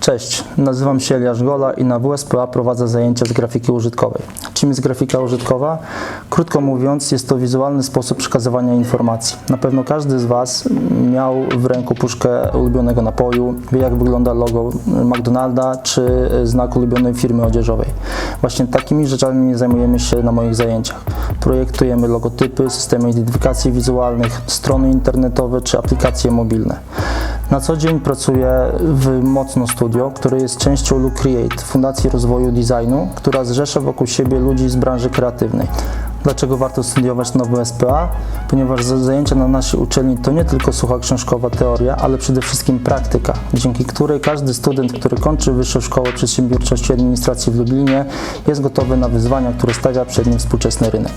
Cześć, nazywam się Eliasz Gola i na WSPA prowadzę zajęcia z grafiki użytkowej. Czym jest grafika użytkowa? Krótko mówiąc, jest to wizualny sposób przekazywania informacji. Na pewno każdy z Was miał w ręku puszkę ulubionego napoju, wie jak wygląda logo McDonalda czy znak ulubionej firmy odzieżowej. Właśnie takimi rzeczami zajmujemy się na moich zajęciach. Projektujemy logotypy, systemy identyfikacji wizualnych, strony internetowe czy aplikacje mobilne. Na co dzień pracuję w Mocno Studio, które jest częścią Look Create, Fundacji Rozwoju Designu, która zrzesza wokół siebie ludzi z branży kreatywnej. Dlaczego warto studiować na WSPA? Ponieważ za- zajęcia na naszej uczelni to nie tylko sucha książkowa teoria, ale przede wszystkim praktyka, dzięki której każdy student, który kończy Wyższą Szkołę Przedsiębiorczości i Administracji w Lublinie, jest gotowy na wyzwania, które stawia przed nim współczesny rynek.